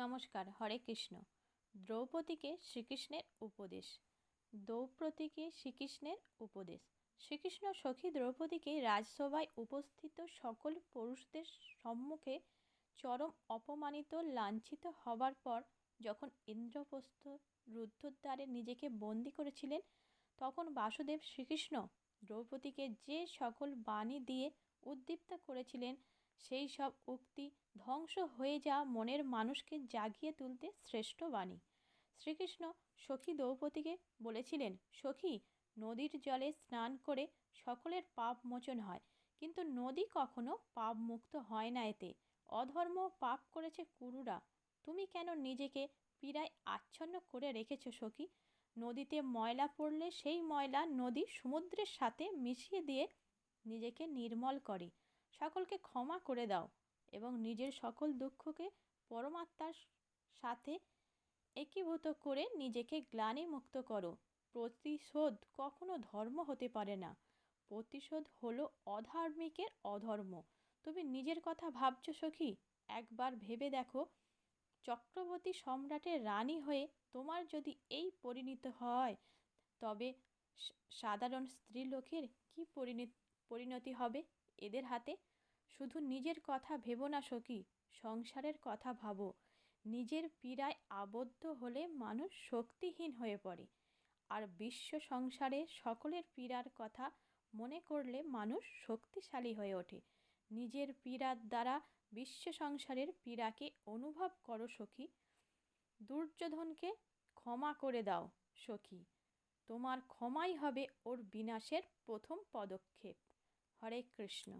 নমস্কার, হরে কৃষ্ণ। দ্রৌপদীকে শ্রীকৃষ্ণের উপদেশ। দ্রৌপদীকে শ্রীকৃষ্ণের উপদেশ। শ্রীকৃষ্ণ সখী দ্রৌপদীকে রাজসভায় উপস্থিত সকল পুরুষদের সম্মুখে চরম অপমানিত, লাঞ্ছিত হবার পর যখন ইন্দ্রপ্রস্থ রুদ্ধদ্বারে নিজেকে বন্দি করেছিলেন, তখন বাসুদেব শ্রীকৃষ্ণ দ্রৌপদীকে যে সকল বাণী দিয়ে উদ্দীপ্ত করেছিলেন সেই সব উক্তি ধ্বংস হয়ে যাওয়া মনের মানুষকে জাগিয়ে তুলতে শ্রেষ্ঠ বাণী। শ্রীকৃষ্ণ সখী দ্রৌপদীকে বলেছিলেন, সখী, নদীর জলে স্নান করে সকলের পাপ মোচন হয়, কিন্তু নদী কখনো পাপ মুক্ত হয় না এতে। অধর্ম পাপ করেছে কুরুরা। তুমি কেন নিজেকে পীড়ায় আচ্ছন্ন করে রেখেছ, সখী? নদীতে ময়লা পড়লে সেই ময়লা নদী সমুদ্রের সাথে মিশিয়ে দিয়ে নিজেকে নির্মল করে। সকলকে ক্ষমা করে দাও এবং নিজের সকল দুঃখকে পরমাত্মার সাথে একীভূত করে নিজেকে গ্লানি মুক্ত করো। প্রতিশোধ কখনো ধর্ম হতে পারে না। প্রতিশোধ হলো অধার্মিকের অধর্ম। তুমি নিজের কথা ভাবছ সখী? একবার ভেবে দেখো। চক্রবর্তী সম্রাটের রানী হয়ে তোমার যদি এই পরিণত হয়, তবে সাধারণ স্ত্রীলোকের কী পরিণতি হবে? এদের হাতে। শুধু নিজের কথা ভেবো না, সখী, সংসারের কথা ভাবো। নিজের পীড়ায় আবদ্ধ হলে মানুষ শক্তিহীন হয়ে পড়ে। আর বিশ্ব সংসারে সকলের পীড়ার কথা মনে করলে মানুষ শক্তিশালী হয়ে ওঠে। নিজের পীড়ার দ্বারা বিশ্ব সংসারের পীড়াকে অনুভব করো, সখী। দুর্যোধনকে ক্ষমা করে দাও, সখী। তোমার ক্ষমাই হবে ওর বিনাশের প্রথম পদক্ষেপ। হরে কৃষ্ণ।